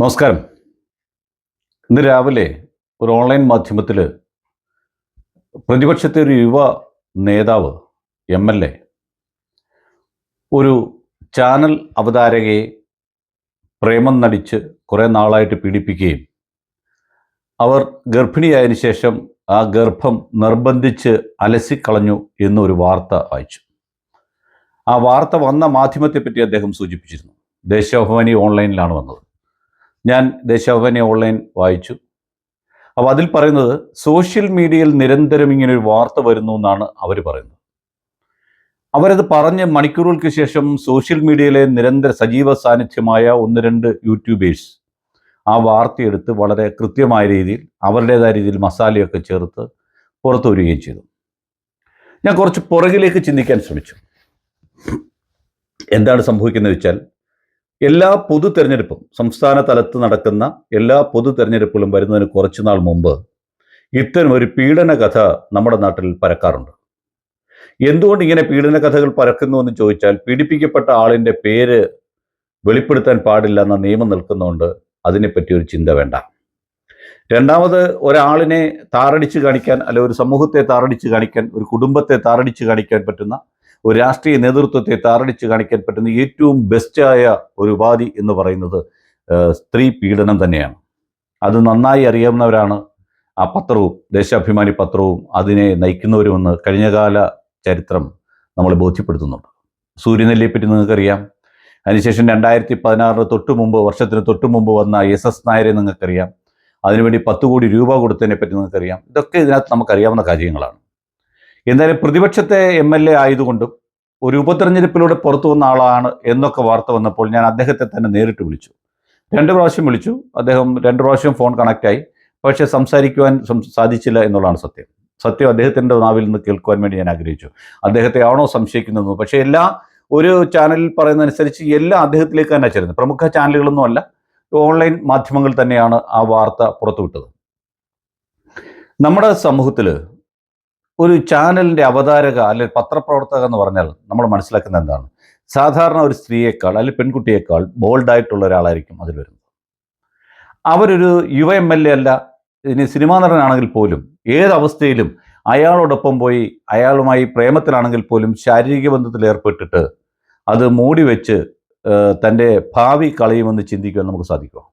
നമസ്കാരം. ഇന്ന് രാവിലെ ഒരു ഓൺലൈൻ മാധ്യമത്തിൽ പ്രതിപക്ഷത്തെ ഒരു യുവ നേതാവ് എം എൽ എ ഒരു ചാനൽ അവതാരകയെ പ്രേമം നടിച്ച് കുറേ നാളായിട്ട് പീഡിപ്പിക്കുകയും അവർ ഗർഭിണിയായതിനു ശേഷം ആ ഗർഭം നിർബന്ധിച്ച് അലസിക്കളഞ്ഞു എന്നൊരു വാർത്ത വായിച്ചു ആ വാർത്ത വന്ന മാധ്യമത്തെപ്പറ്റി അദ്ദേഹം സൂചിപ്പിച്ചിരുന്നു. ദേശാഭിമാനി ഓൺലൈനിലാണ് വന്നത്. ഞാൻ ദേശാഭിമാനി ഓൺലൈൻ വായിച്ചു. അപ്പോൾ അതിൽ പറയുന്നത് സോഷ്യൽ മീഡിയയിൽ നിരന്തരം ഇങ്ങനെ ഒരു വാർത്ത വരുന്നു എന്നാണ് അവർ പറയുന്നത്. അവരത് പറഞ്ഞ് മണിക്കൂറുകൾക്ക് ശേഷം സോഷ്യൽ മീഡിയയിലെ നിരന്തര സജീവ സാന്നിധ്യമായ ഒന്ന് രണ്ട് യൂട്യൂബേഴ്സ് ആ വാർത്തയെടുത്ത് വളരെ കൃത്യമായ രീതിയിൽ അവരുടേതായ രീതിയിൽ മസാലയൊക്കെ ചേർത്ത് പുറത്തു വരികയും ചെയ്തു. ഞാൻ കുറച്ച് പുറകിലേക്ക് ചിന്തിക്കാൻ ശ്രമിച്ചു. എന്താണ് സംഭവിക്കുന്നത് വെച്ചാൽ എല്ലാ പൊതു തെരഞ്ഞെടുപ്പും സംസ്ഥാന തലത്ത് നടക്കുന്ന എല്ലാ പൊതു തെരഞ്ഞെടുപ്പുകളും വരുന്നതിന് കുറച്ചു നാൾ മുമ്പ് ഇത്തരം ഒരു പീഡന കഥ നമ്മുടെ നാട്ടിൽ പരക്കാറുണ്ട്. എന്തുകൊണ്ട് ഇങ്ങനെ പീഡന കഥകൾ പരക്കുന്നു എന്ന് ചോദിച്ചാൽ പീഡിപ്പിക്കപ്പെട്ട ആളിന്റെ പേര് വെളിപ്പെടുത്താൻ പാടില്ല എന്ന നിയമം നിൽക്കുന്നതുകൊണ്ട് അതിനെപ്പറ്റി ഒരു ചിന്ത വേണ്ട. രണ്ടാമത് ഒരാളിനെ താറടിച്ച് കാണിക്കാൻ അല്ലെ ഒരു സമൂഹത്തെ താറടിച്ച് കാണിക്കാൻ ഒരു കുടുംബത്തെ താറടിച്ച് കാണിക്കാൻ പറ്റുന്ന ഒരു രാഷ്ട്രീയ നേതൃത്വത്തെ താറടിച്ച് കാണിക്കാൻ പറ്റുന്ന ഏറ്റവും ബെസ്റ്റായ ഒരു ഉപാധി എന്ന് പറയുന്നത് സ്ത്രീ പീഡനം തന്നെയാണ്. അത് നന്നായി അറിയാവുന്നവരാണ്. ആ പത്രവും ദേശാഭിമാനി പത്രവും അതിനെ നയിക്കുന്നവരുമെന്ന് കഴിഞ്ഞകാല ചരിത്രം നമ്മളെ ബോധ്യപ്പെടുത്തുന്നുണ്ട്. സൂര്യനെല്ലിയെപ്പറ്റി നിങ്ങൾക്കറിയാം. അതിനുശേഷം രണ്ടായിരത്തി പതിനാറിന് തൊട്ട് മുമ്പ് വർഷത്തിന് തൊട്ട് മുമ്പ് വന്ന എസ് എസ് നായരെ നിങ്ങൾക്കറിയാം. അതിനുവേണ്ടി പത്ത് കോടി രൂപ കൊടുത്തതിനെ പറ്റി നിങ്ങൾക്കറിയാം. ഇതൊക്കെ ഇതിനകത്ത് നമുക്കറിയാവുന്ന കാര്യങ്ങളാണ്. എന്തായാലും പ്രതിപക്ഷത്തെ എം എൽ എ ആയതുകൊണ്ടും ഒരു ഉപതെരഞ്ഞെടുപ്പിലൂടെ പുറത്തു വന്ന ആളാണ് എന്നൊക്കെ വാർത്ത വന്നപ്പോൾ ഞാൻ അദ്ദേഹത്തെ തന്നെ നേരിട്ട് വിളിച്ചു. രണ്ട് പ്രാവശ്യം വിളിച്ചു. അദ്ദേഹം രണ്ട് പ്രാവശ്യം ഫോൺ കണക്റ്റായി പക്ഷേ സംസാരിക്കുവാൻ സാധിച്ചില്ല എന്നുള്ളതാണ് സത്യം. സത്യം അദ്ദേഹത്തിന്റെ നാവിൽ നിന്ന് കേൾക്കുവാൻ വേണ്ടി ഞാൻ ആഗ്രഹിച്ചു. അദ്ദേഹത്തെ ആണോ സംശയിക്കുന്നതെന്ന്. പക്ഷേ എല്ലാ ഒരു ചാനലിൽ പറയുന്നതനുസരിച്ച് എല്ലാം അദ്ദേഹത്തിലേക്ക് തന്നെ ചേരുന്നത് പ്രമുഖ ചാനലുകളൊന്നും അല്ല. ഓൺലൈൻ മാധ്യമങ്ങൾ തന്നെയാണ് ആ വാർത്ത പുറത്തുവിട്ടത്. നമ്മുടെ സമൂഹത്തിൽ ഒരു ചാനലിന്റെ അവതാരക അല്ലെങ്കിൽ പത്രപ്രവർത്തക എന്ന് പറഞ്ഞാൽ നമ്മൾ മനസ്സിലാക്കുന്ന എന്താണ്? സാധാരണ ഒരു സ്ത്രീയേക്കാൾ അല്ലെങ്കിൽ പെൺകുട്ടിയേക്കാൾ ബോൾഡായിട്ടുള്ള ഒരാളായിരിക്കും അതിൽ വരുന്നത്. അവരൊരു യുവ എം എൽ എ അല്ല ഇനി സിനിമാ നടനാണെങ്കിൽ പോലും ഏതവസ്ഥയിലും അയാളോടൊപ്പം പോയി അയാളുമായി പ്രേമത്തിലാണെങ്കിൽ പോലും ശാരീരിക ബന്ധത്തിൽ ഏർപ്പെട്ടിട്ട് അത് മൂടി വെച്ച് തന്റെ ഭാവി കളയുമെന്ന് ചിന്തിക്കുവാൻ നമുക്ക് സാധിക്കുമോ?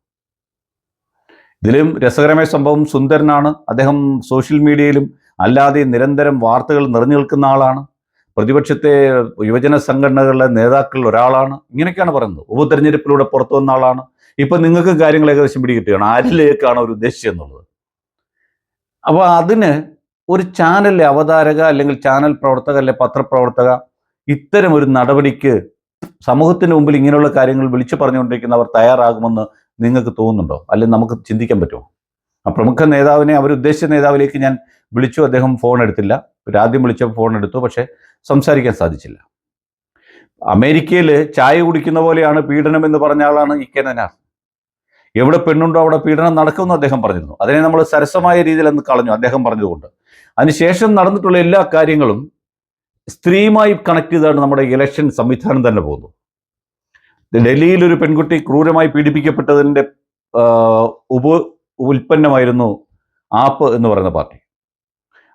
ഇതിലും രസകരമായ സംഭവം സുന്ദരനാണ്. അദ്ദേഹം സോഷ്യൽ മീഡിയയിലും അല്ലാതെ നിരന്തരം വാർത്തകൾ നിറഞ്ഞു നിൽക്കുന്ന ആളാണ്. പ്രതിപക്ഷത്തെ യുവജന സംഘടനകളിലെ നേതാക്കളിൽ ഒരാളാണ്. ഇങ്ങനെയൊക്കെയാണ് പറയുന്നത്. ഉപതെരഞ്ഞെടുപ്പിലൂടെ പുറത്തു വന്ന ആളാണ്. ഇപ്പൊ നിങ്ങൾക്ക് കാര്യങ്ങൾ ഏകദേശം പിടികിട്ടുകയാണ്. ആരിലേക്കാണ് അവർ ഉദ്ദേശിച്ചത് എന്നുള്ളത്? അപ്പോൾ അതിന് ഒരു ചാനലിലെ അവതാരക അല്ലെങ്കിൽ ചാനൽ പ്രവർത്തക അല്ലെ പത്രപ്രവർത്തക ഇത്തരം ഒരു നടപടിക്ക് സമൂഹത്തിന് മുമ്പിൽ ഇങ്ങനെയുള്ള കാര്യങ്ങൾ വിളിച്ചു പറഞ്ഞുകൊണ്ടിരിക്കുന്നവർ തയ്യാറാകുമെന്ന് നിങ്ങൾക്ക് തോന്നുന്നുണ്ടോ? അല്ലെങ്കിൽ നമുക്ക് ചിന്തിക്കാൻ പറ്റുമോ? ആ പ്രമുഖ നേതാവിനെ അവരുദ്ദേശിച്ച നേതാവിലേക്ക് ഞാൻ വിളിച്ചു അദ്ദേഹം ഫോൺ എടുത്തില്ല. പിന്നെ ആദ്യം വിളിച്ചപ്പോൾ ഫോൺ എടുത്തു പക്ഷേ സംസാരിക്കാൻ സാധിച്ചില്ല. അമേരിക്കയിൽ ചായ കുടിക്കുന്ന പോലെയാണ് പീഡനം എന്ന് പറഞ്ഞ ആളാണ് ഇ കെ നനാർ എവിടെ പെണ്ണുണ്ടോ അവിടെ പീഡനം നടക്കുമെന്ന് അദ്ദേഹം പറഞ്ഞിരുന്നു. അതിനെ നമ്മൾ സരസമായ രീതിയിൽ അന്ന് കളഞ്ഞു അദ്ദേഹം പറഞ്ഞതുകൊണ്ട്. അതിനുശേഷം നടന്നിട്ടുള്ള എല്ലാ കാര്യങ്ങളും സ്ത്രീയുമായി കണക്ട് ചെയ്താണ് നമ്മുടെ ഇലക്ഷൻ സംവിധാനം തന്നെ പോകുന്നു ഡൽഹിയിൽ ഒരു പെൺകുട്ടി ക്രൂരമായി പീഡിപ്പിക്കപ്പെട്ടതിന്റെ ഉപ ഉൽപ്പന്നമായിരുന്നു ആപ്പ് എന്ന് പറയുന്ന പാർട്ടി.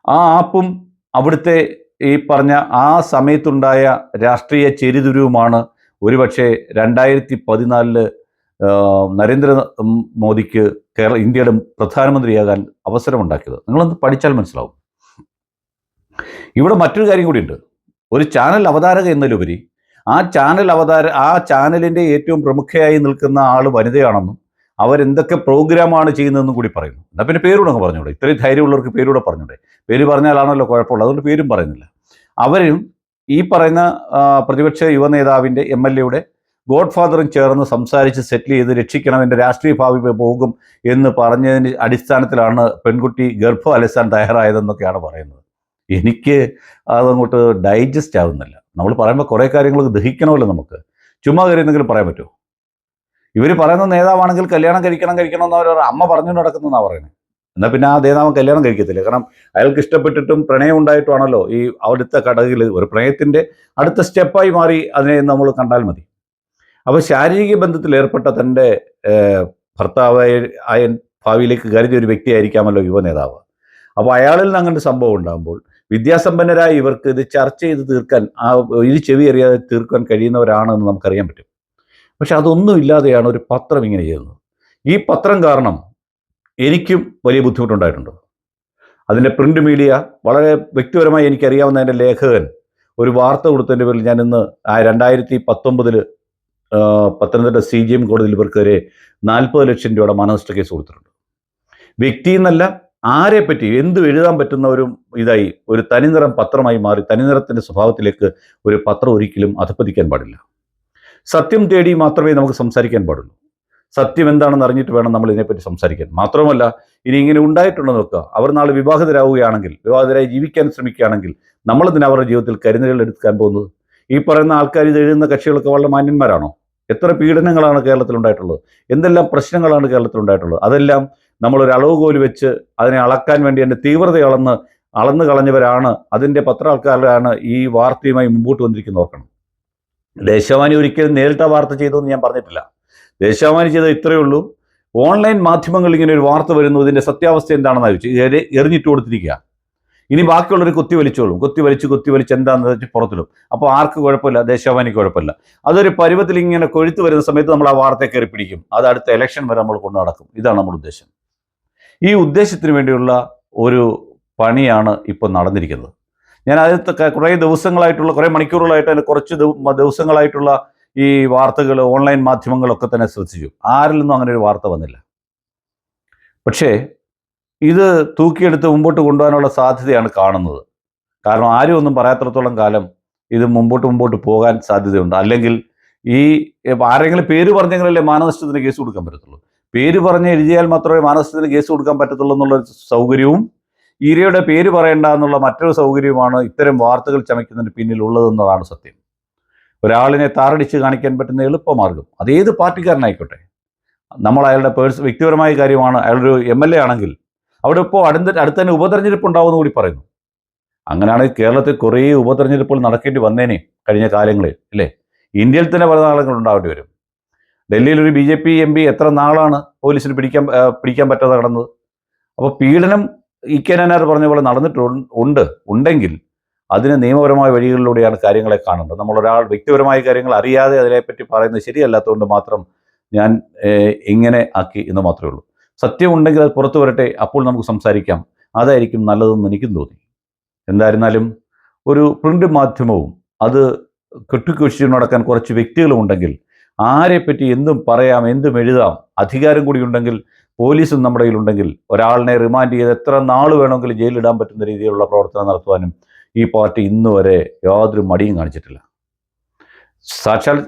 ആ ആപ്പും അവിടുത്തെ ഈ പറഞ്ഞ ആ സമയത്തുണ്ടായ രാഷ്ട്രീയ ചെരിതുരുവുമാണ് ഒരുപക്ഷെ രണ്ടായിരത്തി പതിനാലിൽ നരേന്ദ്ര മോദിക്ക് കേരള ഇന്ത്യയുടെ പ്രധാനമന്ത്രിയാകാൻ അവസരമുണ്ടാക്കിയത്. നിങ്ങളൊന്ന് പഠിച്ചാൽ മനസ്സിലാവും. ഇവിടെ മറ്റൊരു കാര്യം കൂടിയുണ്ട്. ഒരു ചാനൽ അവതാരക എന്നതിലുപരി ആ ചാനൽ അവതാര ആ ചാനലിന്റെ ഏറ്റവും പ്രമുഖയായി നിൽക്കുന്ന ആൾ വനിതയാണെന്നും അവരെന്തൊക്കെ പ്രോഗ്രാമാണ് ചെയ്യുന്നതെന്നും കൂടി പറയുന്നു. എന്നാൽ പിന്നെ പേരൂടെ അങ്ങ് പറഞ്ഞൂടെ. ഇത്രയും ധൈര്യമുള്ളവർക്ക് പേരൂടെ പറഞ്ഞൂടെ. പേര് പറഞ്ഞാലാണല്ലോ കുഴപ്പമുള്ളത്. അതുകൊണ്ട് പേരും പറയുന്നില്ല. അവരും ഈ പറയുന്ന പ്രതിപക്ഷ യുവ നേതാവിന്റെ എം എൽ എയുടെ ഗോഡ് ഫാദറും ചേർന്ന് സംസാരിച്ച് സെറ്റിൽ ചെയ്ത് രക്ഷിക്കണം എന്റെ രാഷ്ട്രീയ ഭാവി പോകും എന്ന് പറഞ്ഞതിന് അടിസ്ഥാനത്തിലാണ് പെൺകുട്ടി ഗർഭം അലസാൻ തയ്യാറായതെന്നൊക്കെയാണ് പറയുന്നത്. എനിക്ക് അതങ്ങോട്ട് ഡൈജസ്റ്റ് ആവുന്നില്ല. നമ്മൾ പറയുമ്പോൾ കുറേ കാര്യങ്ങൾ ദഹിക്കണമല്ലോ നമുക്ക്. ചുമ്മാ കയറി എന്തെങ്കിലും പറയാൻ പറ്റുമോ? ഇവർ പറയുന്ന നേതാവാണെങ്കിൽ കല്യാണം കഴിക്കണം കഴിക്കണം എന്ന് അവർ അമ്മ പറഞ്ഞു നടക്കുന്നതാണ് പറയുന്നത് എന്നാൽ പിന്നെ ആ നേതാവ് കല്യാണം കഴിക്കത്തില്ല. കാരണം അയാൾക്ക് ഇഷ്ടപ്പെട്ടിട്ടും പ്രണയം ഉണ്ടായിട്ടുമാണല്ലോ ഈ അവിടുത്തെ കടകിൽ ഒരു പ്രണയത്തിന്റെ അടുത്ത സ്റ്റെപ്പായി മാറി അതിനെ നമ്മൾ കണ്ടാൽ മതി. അപ്പോൾ ശാരീരിക ബന്ധത്തിൽ ഏർപ്പെട്ട തന്റെ ഭർത്താവായ ആയ ഭാവിയിലേക്ക് കരുതിയ ഒരു വ്യക്തിയായിരിക്കാമല്ലോ യുവ നേതാവ്. അപ്പോൾ അയാളിൽ നിന്ന് അങ്ങനെ സംഭവം ഉണ്ടാകുമ്പോൾ വിദ്യാസമ്പന്നരായ ഇവർക്ക് ഇത് ചർച്ച ചെയ്ത് തീർക്കാൻ ആ ഇത് ചെവി അറിയാതെ തീർക്കാൻ കഴിയുന്നവരാണെന്ന് നമുക്കറിയാൻ പറ്റും. പക്ഷെ അതൊന്നും ഇല്ലാതെയാണ് ഒരു പത്രം ഇങ്ങനെ ചെയ്യുന്നത് ഈ പത്രം കാരണം എനിക്കും വലിയ ബുദ്ധിമുട്ടുണ്ടായിട്ടുണ്ട്. അതിന്റെ പ്രിന്റ് മീഡിയ വളരെ വ്യക്തിപരമായി എനിക്കറിയാവുന്ന എന്റെ ലേഖകൻ ഒരു വാർത്ത കൊടുത്തതിന്റെ പേരിൽ ഞാൻ ഇന്ന് ആ രണ്ടായിരത്തി പത്തൊമ്പതിൽ പത്തനംതിട്ട സി ജി എം കോടതിയിൽ ഇവർക്കെതിരെ നാൽപ്പത് ലക്ഷം രൂപയുടെ മാനനഷ്ട കേസ് കൊടുത്തിട്ടുണ്ട്. വ്യക്തി എന്നല്ല ആരെ പറ്റി എന്തും എഴുതാൻ പറ്റുന്ന ഒരു ഇതായി ഒരു തനിനിറം പത്രമായി മാറി തനിനിറത്തിന്റെ സ്വഭാവത്തിലേക്ക് ഒരു പത്രം ഒരിക്കലും അധപ്പതിക്കാൻ പാടില്ല. സത്യം തേടി മാത്രമേ നമുക്ക് സംസാരിക്കാൻ പാടുള്ളൂ. സത്യം എന്താണെന്ന് അറിഞ്ഞിട്ട് വേണം നമ്മൾ ഇതിനെപ്പറ്റി സംസാരിക്കാൻ. മാത്രമല്ല ഇനി ഇങ്ങനെ ഉണ്ടായിട്ടുണ്ടെന്ന് നോക്കുക അവർ നാളെ വിവാഹിതരാവുകയാണെങ്കിൽ വിവാഹിതരായി ജീവിക്കാൻ ശ്രമിക്കുകയാണെങ്കിൽ നമ്മളെന്തിനാ അവരുടെ ജീവിതത്തിൽ കരുതലുകൾ എടുക്കാൻ പോകുന്നത്? ഈ പറയുന്ന ആൾക്കാർ ഇത് എഴുതുന്ന കക്ഷികളൊക്കെ വളരെ മാന്യന്മാരാണോ? എത്ര പീഡനങ്ങളാണ് കേരളത്തിൽ ഉണ്ടായിട്ടുള്ളത്? എന്തെല്ലാം പ്രശ്നങ്ങളാണ് കേരളത്തിൽ ഉണ്ടായിട്ടുള്ളത്? അതെല്ലാം നമ്മളൊരു അളവുകോൽ വെച്ച് അതിനെ അളക്കാൻ വേണ്ടി അതിന്റെ തീവ്രത അളന്ന് അളന്നു കളഞ്ഞവരാണ് അതിന്റെ പത്ര ആൾക്കാരാണ് ഈ വാർത്തയുമായി മുമ്പോട്ട് വന്നിരിക്കുന്നത് ഓർക്കണം. ദേശാവാനി ഒരിക്കലും നേരിട്ട വാർത്ത ചെയ്തു എന്ന് ഞാൻ പറഞ്ഞിട്ടില്ല. ദേശാവാനി ചെയ്ത ഇത്രയേ ഉള്ളൂ. ഓൺലൈൻ മാധ്യമങ്ങളിൽ ഇങ്ങനെ ഒരു വാർത്ത വരുന്നു ഇതിന്റെ സത്യാവസ്ഥ എന്താണെന്ന് ചോദിച്ചു എറിഞ്ഞിട്ട് കൊടുത്തിരിക്കുക. ഇനി ബാക്കിയുള്ളവർ കുത്തി വലിച്ചോളും. കുത്തി വലിച്ച് കുത്തി വലിച്ച് എന്താണെന്ന് വെച്ച് പുറത്തിടും. അപ്പോൾ ആർക്ക് കുഴപ്പമില്ല? ദേശാവാനിക്ക് കുഴപ്പമില്ല. അതൊരു പരുവത്തിൽ ഇങ്ങനെ കൊഴുത്ത് വരുന്ന സമയത്ത് നമ്മൾ ആ വാർത്തയെ കയറി പിടിക്കും. അത് അടുത്ത ഇലക്ഷൻ വരെ നമ്മൾ കൊണ്ടു നടക്കും. ഇതാണ് നമ്മുടെ ഉദ്ദേശം. ഈ ഉദ്ദേശത്തിന് വേണ്ടിയുള്ള ഒരു പണിയാണ് ഇപ്പോൾ നടന്നിരിക്കുന്നത്. ഞാൻ അതിൽ കുറേ ദിവസങ്ങളായിട്ടുള്ള കുറേ മണിക്കൂറുകളായിട്ട് അതിന് കുറച്ച് ദിവസങ്ങളായിട്ടുള്ള ഈ വാർത്തകൾ ഓൺലൈൻ മാധ്യമങ്ങളൊക്കെ തന്നെ ശ്രദ്ധിച്ചു. ആരിൽ നിന്നും അങ്ങനെ ഒരു വാർത്ത വന്നില്ല. പക്ഷേ ഇത് തൂക്കിയെടുത്ത് മുമ്പോട്ട് കൊണ്ടുപോകാനുള്ള സാധ്യതയാണ് കാണുന്നത്. കാരണം ആരും ഒന്നും പറയാത്തടത്തോളം കാലം ഇത് മുമ്പോട്ട് മുമ്പോട്ട് പോകാൻ സാധ്യതയുണ്ട്. അല്ലെങ്കിൽ ഈ ആരെങ്കിലും പേര് പറഞ്ഞെങ്കിലല്ലേ മാനനഷ്ടത്തിന് കേസ് കൊടുക്കാൻ പറ്റത്തുള്ളൂ. പേര് പറഞ്ഞ് എഴുതിയാൽ മാത്രമേ മാനനഷ്ടത്തിന് കേസ് കൊടുക്കാൻ പറ്റത്തുള്ളൂ എന്നുള്ള ഒരു സൗകര്യവും ഈരയുടെ പേര് പറയണ്ട എന്നുള്ള മറ്റൊരു സൗകര്യമാണ് ഇത്തരം വാർത്തകൾ ചമയ്ക്കുന്നതിന് പിന്നിൽ ഉള്ളതെന്നതാണ് സത്യം. ഒരാളിനെ താറടിച്ച് കാണിക്കാൻ പറ്റുന്ന എളുപ്പമാർഗം. അതേത് പാർട്ടിക്കാരനായിക്കോട്ടെ? നമ്മൾ അയാളുടെ പേഴ്സ് വ്യക്തിപരമായ കാര്യമാണ്. അയാളൊരു എം എൽ എ ആണെങ്കിൽ അവിടെ ഇപ്പോൾ അടുത്ത അടുത്ത് തന്നെ ഉപതെരഞ്ഞെടുപ്പ് ഉണ്ടാവുമെന്ന് കൂടി പറയുന്നു. അങ്ങനെയാണെങ്കിൽ കേരളത്തിൽ കുറേ ഉപതെരഞ്ഞെടുപ്പുകൾ നടക്കേണ്ടി വന്നേനെ കഴിഞ്ഞ കാലങ്ങളിൽ അല്ലേ? ഇന്ത്യയിൽ തന്നെ പല നാളുകൾ ഉണ്ടാവേണ്ടി വരും. ഡൽഹിയിൽ ഒരു B J P M P എത്ര നാളാണ് പോലീസിന് പിടിക്കാൻ പിടിക്കാൻ പറ്റാതെ കടന്നത്? അപ്പോൾ പീഡനം ഇ കെ നായനാർ പറഞ്ഞ പോലെ നടന്നിട്ടുണ്ട് ഉണ്ട് ഉണ്ടെങ്കിൽ അതിന് നിയമപരമായ വഴികളിലൂടെയാണ് കാര്യങ്ങളെ കാണേണ്ടത് നമ്മൾ ഒരാൾ വ്യക്തിപരമായ കാര്യങ്ങൾ അറിയാതെ അതിനെപ്പറ്റി പറയുന്നത് ശരിയല്ലാത്തതുകൊണ്ട് മാത്രം ഞാൻ ഇങ്ങനെ ആക്കി എന്ന് മാത്രമേ ഉള്ളൂ. സത്യം ഉണ്ടെങ്കിൽ അത് പുറത്തു വരട്ടെ അപ്പോൾ നമുക്ക് സംസാരിക്കാം. അതായിരിക്കും നല്ലതെന്ന് എനിക്കും തോന്നി. എന്തായിരുന്നാലും ഒരു പ്രിന്റ് മാധ്യമവും അത് കെട്ടിക്കുഴിച്ചു നടക്കാൻ കുറച്ച് വ്യക്തികളും ഉണ്ടെങ്കിൽ ആരെപ്പറ്റി എന്തും പറയാം എന്തും എഴുതാം അധികാരം കൂടി ഉണ്ടെങ്കിൽ പോലീസും നമ്മുടെ കയ്യിലുണ്ടെങ്കിൽ ഒരാളിനെ റിമാൻഡ് ചെയ്ത് എത്ര നാൾ വേണമെങ്കിലും ജയിലിടാൻ പറ്റുന്ന രീതിയിലുള്ള പ്രവർത്തനം നടത്തുവാനും ഈ പാർട്ടി ഇന്ന് വരെ യാതൊരു മടിയും കാണിച്ചിട്ടില്ല. സാക്ഷാൽ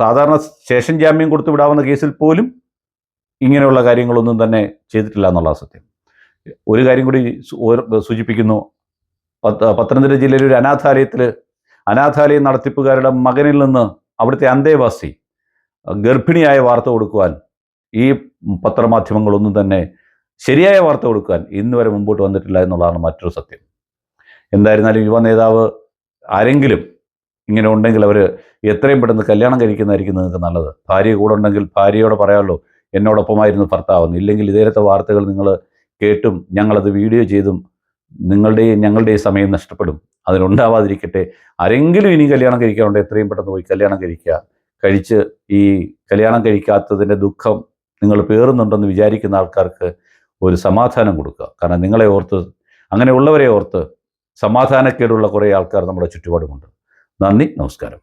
സാധാരണ സ്റ്റേഷൻ ജാമ്യം കൊടുത്തു വിടാവുന്ന കേസിൽ പോലും ഇങ്ങനെയുള്ള കാര്യങ്ങളൊന്നും തന്നെ ചെയ്തിട്ടില്ല എന്നുള്ള സത്യം. ഒരു കാര്യം കൂടി സൂചിപ്പിക്കുന്നു. പത്തനംതിട്ട ജില്ലയിലെ ഒരു അനാഥാലയത്തിൽ അനാഥാലയം നടത്തിപ്പുകാരുടെ മകനിൽ നിന്ന് അവിടുത്തെ അന്തേവാസി ഗർഭിണിയായ വാർത്ത കൊടുക്കുവാൻ ഈ പത്രമാധ്യമങ്ങളൊന്നും തന്നെ ശരിയായ വാർത്ത കൊടുക്കാൻ ഇന്ന് വരെ മുമ്പോട്ട് വന്നിട്ടില്ല എന്നുള്ളതാണ് മറ്റൊരു സത്യം. എന്തായിരുന്നാലും യുവ നേതാവ് ആരെങ്കിലും ഇങ്ങനെ ഉണ്ടെങ്കിൽ അവർ എത്രയും പെട്ടെന്ന് കല്യാണം കഴിക്കുന്നതായിരിക്കും നിങ്ങൾക്ക് നല്ലത്. ഭാര്യ കൂടെ ഉണ്ടെങ്കിൽ ഭാര്യയോട് പറയാമല്ലോ എന്നോടൊപ്പമായിരുന്നു ഭർത്താവെന്ന് ഇല്ലെങ്കിൽ ഇതേരത്തെ വാർത്തകൾ നിങ്ങൾ കേട്ടും ഞങ്ങളത് വീഡിയോ ചെയ്തും നിങ്ങളുടെയും ഞങ്ങളുടെയും സമയം നഷ്ടപ്പെടും. അതിനുണ്ടാവാതിരിക്കട്ടെ ആരെങ്കിലും ഇനി കല്യാണം കഴിക്കാറുണ്ട് എത്രയും പെട്ടെന്ന് പോയി കല്യാണം കഴിക്കുക. കഴിച്ച് ഈ കല്യാണം കഴിക്കാത്തതിന്റെ ദുഃഖം നിങ്ങൾ പേറുന്നുണ്ടെന്ന് വിചാരിക്കുന്ന ആൾക്കാർക്ക് ഒരു സമാധാനം കൊടുക്കുക. കാരണം നിങ്ങളെ ഓർത്ത് അങ്ങനെയുള്ളവരെ ഓർത്ത് സമാധാനക്കേടുള്ള കുറേ ആൾക്കാർ നമ്മുടെ ചുറ്റുപാടുമുണ്ട്. നന്ദി നമസ്കാരം.